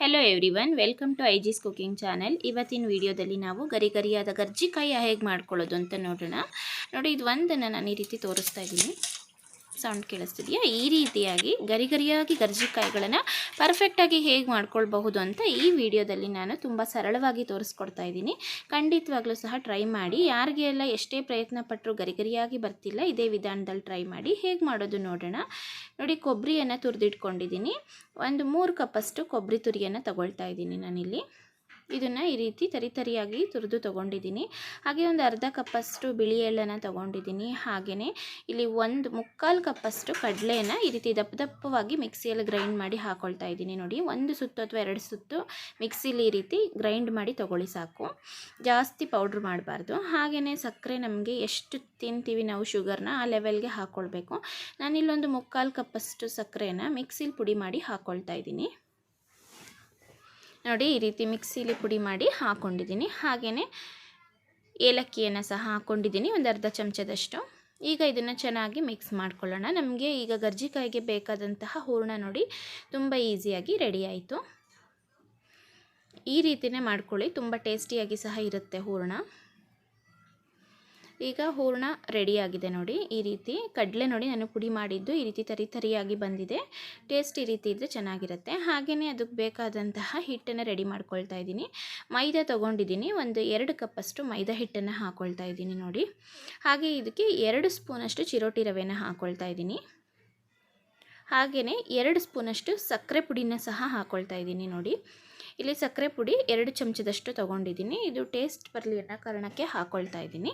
Hello everyone welcome to ಐಜಿಸ್ cooking channel ಇವತ್ತಿನ ವಿಡಿಯೋದಲ್ಲಿ ನಾವು ಗರಿ ಗರಿಯಾದ ಗರ್ಜಿಕಾಯಿ ಹೇಗೆ ಮಾಡ್ಕೊಳ್ಳೋದು ಅಂತ ನೋಡೋಣ. ನೋಡಿ, ಇದು ಒಂದನ್ನು ನಾನು ಈ ರೀತಿ ತೋರಿಸ್ತಾ ಇದ್ದೀನಿ ಸೌಂಡ್ ಕೇಳಿಸ್ತಿದೆಯಾ? ಈ ರೀತಿಯಾಗಿ ಗರಿ ಗರಿಯಾಗಿ ಗರ್ಜಿಕಾಯಿಗಳನ್ನು ಪರ್ಫೆಕ್ಟಾಗಿ ಹೇಗೆ ಮಾಡ್ಕೊಳ್ಬಹುದು ಅಂತ ಈ ವಿಡಿಯೋದಲ್ಲಿ ನಾನು ತುಂಬ ಸರಳವಾಗಿ ತೋರಿಸ್ಕೊಡ್ತಾ ಇದ್ದೀನಿ ಖಂಡಿತವಾಗ್ಲೂ ಸಹ ಟ್ರೈ ಮಾಡಿ. ಯಾರಿಗೆಲ್ಲ ಎಷ್ಟೇ ಪ್ರಯತ್ನ ಪಟ್ಟರು ಗರಿಗರಿಯಾಗಿ ಬರ್ತಿಲ್ಲ, ಇದೇ ವಿಧಾನದಲ್ಲಿ ಟ್ರೈ ಮಾಡಿ ಹೇಗೆ ಮಾಡೋದು ನೋಡೋಣ. ನೋಡಿ ಕೊಬ್ಬರಿಯನ್ನು ತುರಿದಿಟ್ಕೊಂಡಿದ್ದೀನಿ. ಒಂದು ಮೂರು ಕಪ್ಪಷ್ಟು ಕೊಬ್ಬರಿ ತುರಿಯನ್ನು ತಗೊಳ್ತಾ ಇದ್ದೀನಿ ನಾನಿಲ್ಲಿ. ಇದನ್ನು ಈ ರೀತಿ ತರಿತರಿಯಾಗಿ ತುರಿದು ತೊಗೊಂಡಿದ್ದೀನಿ. ಹಾಗೆ ಒಂದು ಅರ್ಧ ಕಪ್ಪಷ್ಟು ಬಿಳಿ ಎಳ್ಳನ್ನು ತೊಗೊಂಡಿದ್ದೀನಿ. ಹಾಗೆಯೇ ಇಲ್ಲಿ ಒಂದು ಮುಕ್ಕಾಲು ಕಪ್ಪಷ್ಟು ಕಡಲೆಯನ್ನು ಈ ರೀತಿ ದಪ್ಪ ದಪ್ಪವಾಗಿ ಮಿಕ್ಸಿಯಲ್ಲಿ ಗ್ರೈಂಡ್ ಮಾಡಿ ಹಾಕೊಳ್ತಾ ಇದ್ದೀನಿ ನೋಡಿ. ಒಂದು ಸುತ್ತು ಅಥವಾ ಎರಡು ಸುತ್ತು ಮಿಕ್ಸಿಲಿ ಈ ರೀತಿ ಗ್ರೈಂಡ್ ಮಾಡಿ ತೊಗೊಳ್ಳಿ ಸಾಕು. ಜಾಸ್ತಿ ಪೌಡ್ರ್ ಮಾಡಬಾರ್ದು. ಹಾಗೆಯೇ ಸಕ್ಕರೆ ನಮಗೆ ಎಷ್ಟು ತಿಂತೀವಿ ನಾವು ಶುಗರ್ನ ಆ ಲೆವೆಲ್ಗೆ ಹಾಕ್ಕೊಳ್ಬೇಕು ನಾನಿಲ್ಲೊಂದು ಮುಕ್ಕಾಲು ಕಪ್ಪಷ್ಟು ಸಕ್ಕರೆನ ಮಿಕ್ಸಿಲಿ ಪುಡಿ ಮಾಡಿ ಹಾಕ್ಕೊಳ್ತಾ ಇದ್ದೀನಿ. ನೋಡಿ ಈ ರೀತಿ ಮಿಕ್ಸಿಲಿ ಪುಡಿ ಮಾಡಿ ಹಾಕ್ಕೊಂಡಿದ್ದೀನಿ ಹಾಗೆಯೇ ಏಲಕ್ಕಿಯನ್ನು ಸಹ ಹಾಕ್ಕೊಂಡಿದ್ದೀನಿ ಒಂದು ಅರ್ಧ ಚಮಚದಷ್ಟು. ಈಗ ಇದನ್ನು ಚೆನ್ನಾಗಿ ಮಿಕ್ಸ್ ಮಾಡ್ಕೊಳ್ಳೋಣ. ನಮಗೆ ಈಗ ಗರ್ಜಿಕಾಯಿಗೆ ಬೇಕಾದಂತಹ ಹೂರಣ ನೋಡಿ ತುಂಬ ಈಸಿಯಾಗಿ ರೆಡಿ ಆಯಿತು. ಈ ರೀತಿಯೇ ಮಾಡ್ಕೊಳ್ಳಿ, ತುಂಬ ಟೇಸ್ಟಿಯಾಗಿ ಸಹ ಇರುತ್ತೆ ಹೂರಣ. ಈಗ ಹೂರಣ ರೆಡಿಯಾಗಿದೆ ನೋಡಿ. ಈ ರೀತಿ ಕಡಲೆ ನೋಡಿ ನಾನು ಪುಡಿ ಮಾಡಿದ್ದು ಈ ರೀತಿ ತರಿ ತರಿಯಾಗಿ ಬಂದಿದೆ. ಟೇಸ್ಟ್ ಈ ರೀತಿ ಇದ್ದರೆ ಚೆನ್ನಾಗಿರುತ್ತೆ. ಹಾಗೆಯೇ ಅದಕ್ಕೆ ಬೇಕಾದಂತಹ ಹಿಟ್ಟನ್ನು ರೆಡಿ ಮಾಡ್ಕೊಳ್ತಾ ಇದ್ದೀನಿ. ಮೈದಾ ತೊಗೊಂಡಿದ್ದೀನಿ. ಒಂದು ಎರಡು ಕಪ್ಪಷ್ಟು ಮೈದಾ ಹಿಟ್ಟನ್ನು ಹಾಕ್ಕೊಳ್ತಾ ಇದ್ದೀನಿ ನೋಡಿ. ಹಾಗೆ ಇದಕ್ಕೆ ಎರಡು ಸ್ಪೂನಷ್ಟು ಚಿರೋಟಿ ರವೆನ ಹಾಕ್ಕೊಳ್ತಾ ಇದ್ದೀನಿ. ಹಾಗೆಯೇ ಎರಡು ಸ್ಪೂನಷ್ಟು ಸಕ್ಕರೆ ಪುಡಿನ ಸಹ ಹಾಕ್ಕೊಳ್ತಾ ಇದ್ದೀನಿ ನೋಡಿ. ಇಲ್ಲಿ ಸಕ್ಕರೆ ಪುಡಿ ಎರಡು ಚಮಚದಷ್ಟು ತೊಗೊಂಡಿದ್ದೀನಿ. ಇದು ಟೇಸ್ಟ್ ಬರಲಿ ಅನ್ನೋ ಕಾರಣಕ್ಕೆ ಹಾಕ್ಕೊಳ್ತಾ ಇದ್ದೀನಿ.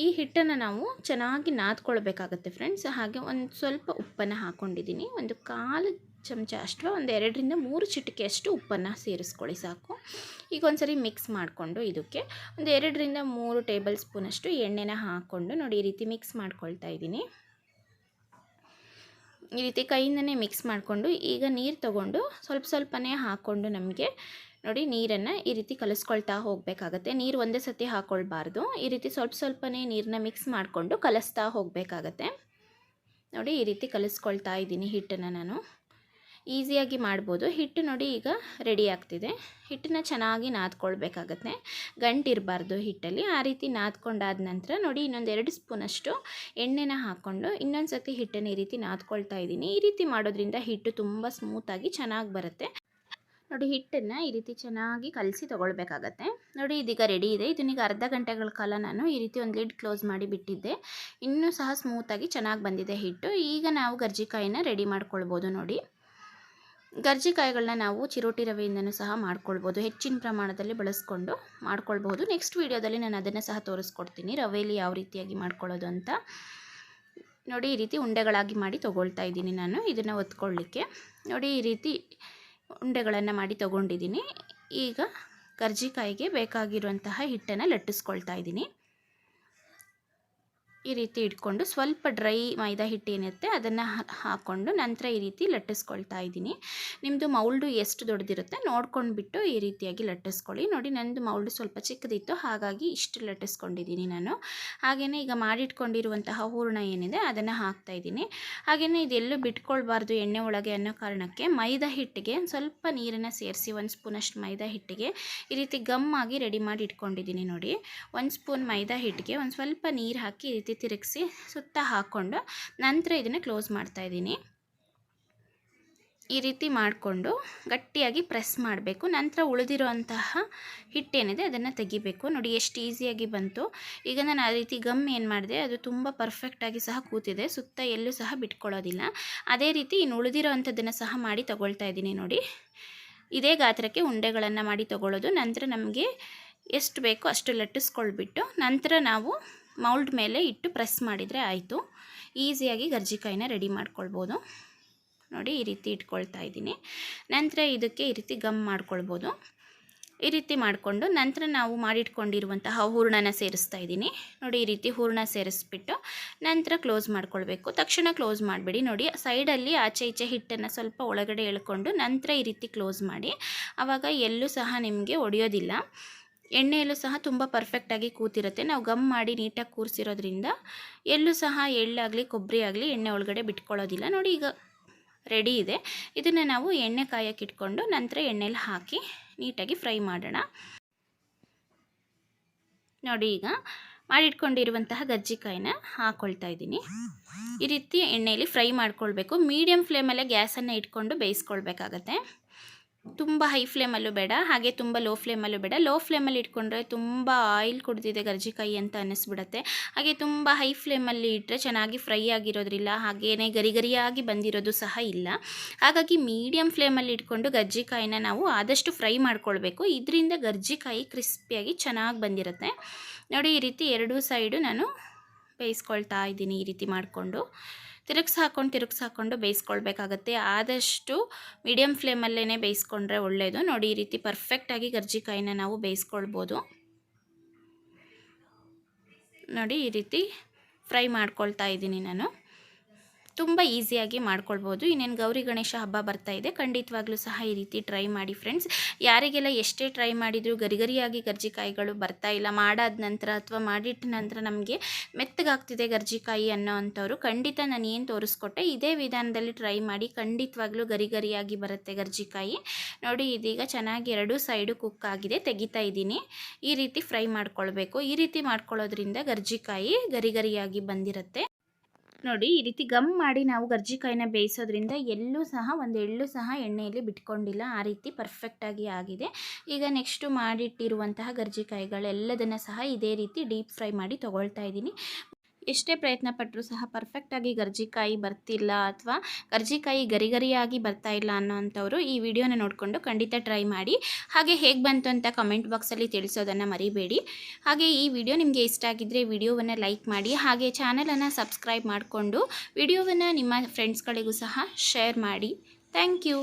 ಈ ಹಿಟ್ಟನ್ನು ನಾವು ಚೆನ್ನಾಗಿ ನಾದ್ಕೊಳ್ಬೇಕಾಗತ್ತೆ ಫ್ರೆಂಡ್ಸ್ ಹಾಗೆ ಒಂದು ಸ್ವಲ್ಪ ಉಪ್ಪನ್ನು ಹಾಕ್ಕೊಂಡಿದ್ದೀನಿ ಒಂದು ಕಾಲು ಚಮಚ ಅಷ್ಟು, ಒಂದು ಎರಡರಿಂದ ಮೂರು ಚಿಟಿಕೆ ಅಷ್ಟು ಉಪ್ಪನ್ನು ಸೇರಿಸ್ಕೊಳ್ಳಿ ಸಾಕು. ಈಗ ಒಂದ್ಸರಿ ಮಿಕ್ಸ್ ಮಾಡಿಕೊಂಡು ಇದಕ್ಕೆ ಒಂದು ಎರಡರಿಂದ ಮೂರು ಟೇಬಲ್ ಸ್ಪೂನಷ್ಟು ಎಣ್ಣೆನ ಹಾಕ್ಕೊಂಡು ನೋಡಿ ಈ ರೀತಿ ಮಿಕ್ಸ್ ಮಾಡ್ಕೊಳ್ತಾ ಇದ್ದೀನಿ. ಈ ರೀತಿ ಕೈಯಿಂದನೇ ಮಿಕ್ಸ್ ಮಾಡಿಕೊಂಡು ಈಗ ನೀರು ತಗೊಂಡು ಸ್ವಲ್ಪ ಸ್ವಲ್ಪನೇ ಹಾಕ್ಕೊಂಡು ನಮಗೆ ನೋಡಿ ನೀರನ್ನು ಈ ರೀತಿ ಕಲಿಸ್ಕೊಳ್ತಾ ಹೋಗಬೇಕಾಗತ್ತೆ. ನೀರು ಒಂದೇ ಸತಿ ಹಾಕ್ಕೊಳ್ಬಾರ್ದು ಈ ರೀತಿ ಸ್ವಲ್ಪ ಸ್ವಲ್ಪನೇ ನೀರನ್ನ ಮಿಕ್ಸ್ ಮಾಡಿಕೊಂಡು ಕಲಿಸ್ತಾ ಹೋಗಬೇಕಾಗತ್ತೆ. ನೋಡಿ ಈ ರೀತಿ ಕಲಿಸ್ಕೊಳ್ತಾ ಇದ್ದೀನಿ ಹಿಟ್ಟನ್ನು ನಾನು. ಈಸಿಯಾಗಿ ಮಾಡ್ಬೋದು. ಹಿಟ್ಟು ನೋಡಿ ಈಗ ರೆಡಿ ಆಗ್ತಿದೆ. ಹಿಟ್ಟನ್ನ ಚೆನ್ನಾಗಿ ನಾದ್ಕೊಳ್ಬೇಕಾಗತ್ತೆ. ಗಂಟಿರಬಾರ್ದು ಹಿಟ್ಟಲ್ಲಿ. ಆ ರೀತಿ ನಾದ್ಕೊಂಡಾದ ನಂತರ ನೋಡಿ ಇನ್ನೊಂದು ಎರಡು ಸ್ಪೂನಷ್ಟು ಎಣ್ಣೆನ ಹಾಕ್ಕೊಂಡು ಇನ್ನೊಂದು ಸತಿ ಹಿಟ್ಟನ್ನು ಈ ರೀತಿ ನಾದ್ಕೊಳ್ತಾ ಇದ್ದೀನಿ. ಈ ರೀತಿ ಮಾಡೋದ್ರಿಂದ ಹಿಟ್ಟು ತುಂಬ ಸ್ಮೂತಾಗಿ ಚೆನ್ನಾಗಿ ಬರುತ್ತೆ. ನೋಡಿ, ಹಿಟ್ಟನ್ನು ಈ ರೀತಿ ಚೆನ್ನಾಗಿ ಕಲಸಿ ತೊಗೊಳ್ಬೇಕಾಗತ್ತೆ. ನೋಡಿ, ಇದೀಗ ರೆಡಿ ಇದೆ. ಇದನ್ನ ಈಗ ಅರ್ಧ ಗಂಟೆಗಳ ಕಾಲ ನಾನು ಈ ರೀತಿ ಒಂದು ಲಿಡ್ ಕ್ಲೋಸ್ ಮಾಡಿ ಬಿಟ್ಟಿದ್ದೆ. ಇನ್ನೂ ಸಹ ಸ್ಮೂತಾಗಿ ಚೆನ್ನಾಗಿ ಬಂದಿದೆ ಹಿಟ್ಟು. ಈಗ ನಾವು ಗರ್ಜಿಕಾಯಿನ ರೆಡಿ ಮಾಡ್ಕೊಳ್ಬೋದು ನೋಡಿ. ಗರ್ಜಿಕಾಯಿಗಳನ್ನ ನಾವು ಚಿರೋಟಿ ರವೆಯಿಂದನೂ ಸಹ ಮಾಡ್ಕೊಳ್ಬೋದು. ಹೆಚ್ಚಿನ ಪ್ರಮಾಣದಲ್ಲಿ ಬಳಸ್ಕೊಂಡು ಮಾಡ್ಕೊಳ್ಬೋದು ನೆಕ್ಸ್ಟ್ ವೀಡಿಯೋದಲ್ಲಿ ನಾನು ಅದನ್ನು ಸಹ ತೋರಿಸ್ಕೊಡ್ತೀನಿ. ರವೆಯಲ್ಲಿ ಯಾವ ರೀತಿಯಾಗಿ ಮಾಡ್ಕೊಳ್ಳೋದು ಅಂತ. ನೋಡಿ, ಈ ರೀತಿ ಉಂಡೆಗಳಾಗಿ ಮಾಡಿ ತೊಗೊಳ್ತಾ ಇದ್ದೀನಿ ನಾನು. ಇದನ್ನು ಒತ್ಕೊಳ್ಳಿಕ್ಕೆ ನೋಡಿ, ಈ ರೀತಿ ಉಂಡೆಗಳನ್ನು ಮಾಡಿ ತಗೊಂಡಿದ್ದೀನಿ. ಈಗ ಕರ್ಜಿಕಾಯಿಗೆ ಬೇಕಾಗಿರುವಂತಹ ಹಿಟ್ಟನ್ನು ಲಟ್ಟಿಸ್ಕೊಳ್ತಾ ಇದ್ದೀನಿ. ಈ ರೀತಿ ಇಟ್ಕೊಂಡು ಸ್ವಲ್ಪ ಡ್ರೈ ಮೈದಾ ಹಿಟ್ಟು ಏನಿರುತ್ತೆ ಅದನ್ನು ಹಾಕ್ಕೊಂಡು ನಂತರ ಈ ರೀತಿ ಲಟ್ಟಿಸ್ಕೊಳ್ತಾ ಇದ್ದೀನಿ. ನಿಮ್ಮದು ಮೌಲ್ಡು ಎಷ್ಟು ದೊಡ್ಡದಿರುತ್ತೆ ನೋಡ್ಕೊಂಡ್ಬಿಟ್ಟು ಈ ರೀತಿಯಾಗಿ ಲಟ್ಟಿಸ್ಕೊಳ್ಳಿ. ನೋಡಿ ನನ್ನದು ಮೌಲ್ಡು ಸ್ವಲ್ಪ ಚಿಕ್ಕದಿತ್ತು, ಹಾಗಾಗಿ ಇಷ್ಟು ಲಟ್ಟಿಸ್ಕೊಂಡಿದ್ದೀನಿ ನಾನು. ಹಾಗೆಯೇ ಈಗ ಮಾಡಿಟ್ಕೊಂಡಿರುವಂತಹ ಹೂರಣ ಏನಿದೆ ಅದನ್ನು ಹಾಕ್ತಾ ಇದ್ದೀನಿ. ಹಾಗೆಯೇ ಇದೆಲ್ಲೂ ಬಿಟ್ಕೊಳ್ಬಾರ್ದು ಎಣ್ಣೆ ಒಳಗೆ ಅನ್ನೋ ಕಾರಣಕ್ಕೆ ಮೈದಾ ಹಿಟ್ಟಿಗೆ ಸ್ವಲ್ಪ ನೀರನ್ನು ಸೇರಿಸಿ, ಒಂದು ಸ್ಪೂನಷ್ಟು ಮೈದಾ ಹಿಟ್ಟಿಗೆ ಈ ರೀತಿ ಗಮ್ಮಾಗಿ ರೆಡಿ ಮಾಡಿ ಇಟ್ಕೊಂಡಿದ್ದೀನಿ ನೋಡಿ. ಒಂದು ಸ್ಪೂನ್ ಮೈದಾ ಹಿಟ್ಟಿಗೆ ಒಂದು ಸ್ವಲ್ಪ ನೀರು ಹಾಕಿ ಈ ರೀತಿ ತಿರುಗಿಸಿ ಸುತ್ತ ಹಾಕ್ಕೊಂಡು ನಂತರ ಇದನ್ನು ಕ್ಲೋಸ್ ಮಾಡ್ತಾ ಇದ್ದೀನಿ. ಈ ರೀತಿ ಮಾಡಿಕೊಂಡು ಗಟ್ಟಿಯಾಗಿ ಪ್ರೆಸ್ ಮಾಡಬೇಕು. ನಂತರ ಉಳಿದಿರುವಂತಹ ಹಿಟ್ಟೇನಿದೆ ಅದನ್ನು ತೆಗಿಬೇಕು. ನೋಡಿ, ಎಷ್ಟು ಈಸಿಯಾಗಿ ಬಂತು. ಈಗ ನಾನು ಆ ರೀತಿ ಗಮ್ ಏನು ಮಾಡಿದೆ, ಅದು ತುಂಬ ಪರ್ಫೆಕ್ಟಾಗಿ ಸಹ ಕೂತಿದೆ. ಸುತ್ತ ಎಲ್ಲೂ ಸಹ ಬಿಟ್ಕೊಳ್ಳೋದಿಲ್ಲ. ಅದೇ ರೀತಿ ಇನ್ನು ಉಳಿದಿರೋ ಸಹ ಮಾಡಿ ತಗೊಳ್ತಾ ಇದ್ದೀನಿ ನೋಡಿ. ಇದೇ ಗಾತ್ರಕ್ಕೆ ಉಂಡೆಗಳನ್ನು ಮಾಡಿ ತಗೊಳ್ಳೋದು. ನಂತರ ನಮಗೆ ಎಷ್ಟು ಬೇಕೋ ಅಷ್ಟು ಲಟ್ಟಿಸ್ಕೊಳ್ಬಿಟ್ಟು ನಂತರ ನಾವು ಮೌಲ್ಡ್ ಮೇಲೆ ಇಟ್ಟು ಪ್ರೆಸ್ ಮಾಡಿದರೆ ಆಯಿತು. ಈಸಿಯಾಗಿ ಗರ್ಜಿಕಾಯಿನ ರೆಡಿ ಮಾಡ್ಕೊಳ್ಬೋದು. ನೋಡಿ, ಈ ರೀತಿ ಇಟ್ಕೊಳ್ತಾ ಇದ್ದೀನಿ. ನಂತರ ಇದಕ್ಕೆ ಈ ರೀತಿ ಗಮ್ ಮಾಡ್ಕೊಳ್ಬೋದು. ಈ ರೀತಿ ಮಾಡಿಕೊಂಡು ನಂತರ ನಾವು ಮಾಡಿಟ್ಕೊಂಡಿರುವಂತಹ ಹೂರ್ಣನ ಸೇರಿಸ್ತಾ ಇದ್ದೀನಿ. ನೋಡಿ, ಈ ರೀತಿ ಹೂರ್ಣ ಸೇರಿಸ್ಬಿಟ್ಟು ನಂತರ ಕ್ಲೋಸ್ ಮಾಡ್ಕೊಳ್ಬೇಕು. ತಕ್ಷಣ ಕ್ಲೋಸ್ ಮಾಡಿಬಿಡಿ. ನೋಡಿ ಸೈಡಲ್ಲಿ ಆಚೆ ಈಚೆ ಹಿಟ್ಟನ್ನು ಸ್ವಲ್ಪ ಒಳಗಡೆ ಎಳ್ಕೊಂಡು ನಂತರ ಈ ರೀತಿ ಕ್ಲೋಸ್ ಮಾಡಿ. ಆವಾಗ ಎಲ್ಲೂ ಸಹ ನಿಮಗೆ ಒಡೆಯೋದಿಲ್ಲ. ಎಣ್ಣೆಯಲ್ಲೂ ಸಹ ತುಂಬ ಪರ್ಫೆಕ್ಟಾಗಿ ಕೂತಿರುತ್ತೆ. ನಾವು ಗಮ್ ಮಾಡಿ ನೀಟಾಗಿ ಕೂರಿಸಿರೋದ್ರಿಂದ ಎಲ್ಲೂ ಸಹ ಎಳ್ಳಾಗಲಿ ಕೊಬ್ಬರಿ ಆಗಲಿ ಎಣ್ಣೆ ಒಳಗಡೆ ಬಿಟ್ಕೊಳ್ಳೋದಿಲ್ಲ. ನೋಡಿ ಈಗ ರೆಡಿ ಇದೆ. ಇದನ್ನು ನಾವು ಎಣ್ಣೆ ಕಾಯಕ್ಕೆ ಇಟ್ಕೊಂಡು ನಂತರ ಎಣ್ಣೆಲಿ ಹಾಕಿ ನೀಟಾಗಿ ಫ್ರೈ ಮಾಡೋಣ. ನೋಡಿ ಈಗ ಮಾಡಿಟ್ಕೊಂಡಿರುವಂತಹ ಗಜ್ಜಿಕಾಯಿನ ಹಾಕ್ಕೊಳ್ತಾ ಇದ್ದೀನಿ. ಈ ರೀತಿ ಎಣ್ಣೆಯಲ್ಲಿ ಫ್ರೈ ಮಾಡ್ಕೊಳ್ಬೇಕು. ಮೀಡಿಯಮ್ ಫ್ಲೇಮಲ್ಲೇ ಗ್ಯಾಸನ್ನು ಇಟ್ಕೊಂಡು ಬೇಯಿಸ್ಕೊಳ್ಬೇಕಾಗತ್ತೆ. ತುಂಬ ಹೈ ಫ್ಲೇಮಲ್ಲೂ ಬೇಡ, ಹಾಗೆ ತುಂಬ ಲೋ ಫ್ಲೇಮಲ್ಲೂ ಬೇಡ. ಲೋ ಫ್ಲೇಮಲ್ಲಿ ಇಟ್ಕೊಂಡ್ರೆ ತುಂಬ ಆಯಿಲ್ ಕುಡ್ದಿದೆ ಗರ್ಜಿಕಾಯಿ ಅಂತ ಅನ್ನಿಸ್ಬಿಡುತ್ತೆ. ಹಾಗೆ ತುಂಬ ಹೈ ಫ್ಲೇಮಲ್ಲಿ ಇಟ್ಟರೆ ಚೆನ್ನಾಗಿ ಫ್ರೈ ಆಗಿರೋದ್ರಿಲ್ಲ, ಹಾಗೇನೇ ಗರಿ ಗರಿಯಾಗಿ ಬಂದಿರೋದು ಸಹ ಇಲ್ಲ. ಹಾಗಾಗಿ ಮೀಡಿಯಮ್ ಫ್ಲೇಮಲ್ಲಿ ಇಟ್ಕೊಂಡು ಗರ್ಜಿಕಾಯಿನ ನಾವು ಆದಷ್ಟು ಫ್ರೈ ಮಾಡ್ಕೊಳ್ಬೇಕು. ಇದರಿಂದ ಗರ್ಜಿಕಾಯಿ ಕ್ರಿಸ್ಪಿಯಾಗಿ ಚೆನ್ನಾಗಿ ಬಂದಿರುತ್ತೆ. ನೋಡಿ ಈ ರೀತಿ ಎರಡೂ ಸೈಡು ನಾನು ಬೇಯಿಸ್ಕೊಳ್ತಾ ಇದ್ದೀನಿ ಈ ರೀತಿ ಮಾಡಿಕೊಂಡು. ತಿರುಗ್ಸಿ ಹಾಕ್ಕೊಂಡು ತಿರುಗ್ಸಿ ಹಾಕ್ಕೊಂಡು ಬೇಯಿಸ್ಕೊಳ್ಬೇಕಾಗತ್ತೆ. ಆದಷ್ಟು ಮೀಡಿಯಮ್ ಫ್ಲೇಮಲ್ಲೇ ಬೇಯಿಸ್ಕೊಂಡ್ರೆ ಒಳ್ಳೆಯದು ನೋಡಿ, ಈ ರೀತಿ ಪರ್ಫೆಕ್ಟಾಗಿ ಗರ್ಜಿಕಾಯಿನ ನಾವು ಬೇಯಿಸ್ಕೊಳ್ಬೋದು. ನೋಡಿ, ಈ ರೀತಿ ಫ್ರೈ ಮಾಡ್ಕೊಳ್ತಾ ಇದ್ದೀನಿ ನಾನು. ತುಂಬ ಈಸಿಯಾಗಿ ಮಾಡ್ಕೊಳ್ಬೋದು. ಇನ್ನೇನು ಗೌರಿ ಗಣೇಶ ಹಬ್ಬ ಬರ್ತಾ ಇದೆ. ಖಂಡಿತವಾಗ್ಲೂ ಸಹ ಈ ರೀತಿ ಟ್ರೈ ಮಾಡಿ ಫ್ರೆಂಡ್ಸ್. ಯಾರಿಗೆಲ್ಲ ಎಷ್ಟೇ ಟ್ರೈ ಮಾಡಿದರೂ ಗರಿಗರಿಯಾಗಿ ಗರ್ಜಿಕಾಯಿಗಳು ಬರ್ತಾ ಇಲ್ಲ, ಮಾಡಾದ ನಂತರ ಅಥವಾ ಮಾಡಿಟ್ಟ ನಂತರ ನಮಗೆ ಮೆತ್ತಗಾಗ್ತಿದೆ ಗರ್ಜಿಕಾಯಿ ಅನ್ನೋ ಅಂಥವ್ರು, ಖಂಡಿತ ನಾನು ಏನು ತೋರಿಸ್ಕೊಟ್ಟೆ, ಇದೇ ವಿಧಾನದಲ್ಲಿ ಟ್ರೈ ಮಾಡಿ ಖಂಡಿತವಾಗ್ಲೂ ಗರಿಗರಿಯಾಗಿ ಬರುತ್ತೆ ಗರ್ಜಿಕಾಯಿ. ನೋಡಿ, ಇದೀಗ ಚೆನ್ನಾಗಿ ಎರಡೂ ಸೈಡು ಕುಕ್ ಆಗಿದೆ, ತೆಗಿತಾ ಇದ್ದೀನಿ. ಈ ರೀತಿ ಫ್ರೈ ಮಾಡ್ಕೊಳ್ಬೇಕು. ಈ ರೀತಿ ಮಾಡ್ಕೊಳ್ಳೋದ್ರಿಂದ ಗರ್ಜಿಕಾಯಿ ಗರಿಗರಿಯಾಗಿ ಬಂದಿರುತ್ತೆ. ನೋಡಿ, ಈ ರೀತಿ ಗಮ್ ಮಾಡಿ ನಾವು ಗರ್ಜಿಕಾಯಿನ ಬೇಯಿಸೋದ್ರಿಂದ ಎಲ್ಲೂ ಸಹ, ಒಂದು ಎಳ್ಳು ಸಹ ಎಣ್ಣೆಯಲ್ಲಿ ಬಿಟ್ಕೊಂಡಿಲ್ಲ. ಆ ರೀತಿ ಪರ್ಫೆಕ್ಟಾಗಿ ಆಗಿದೆ. ಈಗ ನೆಕ್ಸ್ಟು ಮಾಡಿಟ್ಟಿರುವಂತಹ ಗರ್ಜಿಕಾಯಿಗಳೆಲ್ಲದನ್ನು ಸಹ ಇದೇ ರೀತಿ ಡೀಪ್ ಫ್ರೈ ಮಾಡಿ ತೊಗೊಳ್ತಾ ಇದ್ದೀನಿ. ಎಷ್ಟೇ ಪ್ರಯತ್ನ ಪಟ್ಟರೂ ಸಹ ಪರ್ಫೆಕ್ಟಾಗಿ ಗರ್ಜಿಕಾಯಿ ಬರ್ತಿಲ್ಲ ಅಥವಾ ಗರ್ಜಿಕಾಯಿ ಗರಿಗರಿಯಾಗಿ ಬರ್ತಾ ಇಲ್ಲ ಅನ್ನೋವಂಥವ್ರು ಈ ವಿಡಿಯೋನ ನೋಡಿಕೊಂಡು ಖಂಡಿತ ಟ್ರೈ ಮಾಡಿ. ಹಾಗೆ ಹೇಗೆ ಬಂತು ಅಂತ ಕಮೆಂಟ್ ಬಾಕ್ಸಲ್ಲಿ ತಿಳಿಸೋದನ್ನು ಮರಿಬೇಡಿ. ಹಾಗೆ ಈ ವಿಡಿಯೋ ನಿಮಗೆ ಇಷ್ಟ ಆಗಿದ್ದರೆ ವಿಡಿಯೋವನ್ನು ಲೈಕ್ ಮಾಡಿ, ಹಾಗೆ ಚಾನಲನ್ನು ಸಬ್ಸ್ಕ್ರೈಬ್ ಮಾಡಿಕೊಂಡು ವಿಡಿಯೋವನ್ನು ನಿಮ್ಮ ಫ್ರೆಂಡ್ಸ್ಗಳಿಗೂ ಸಹ ಶೇರ್ ಮಾಡಿ. Thank you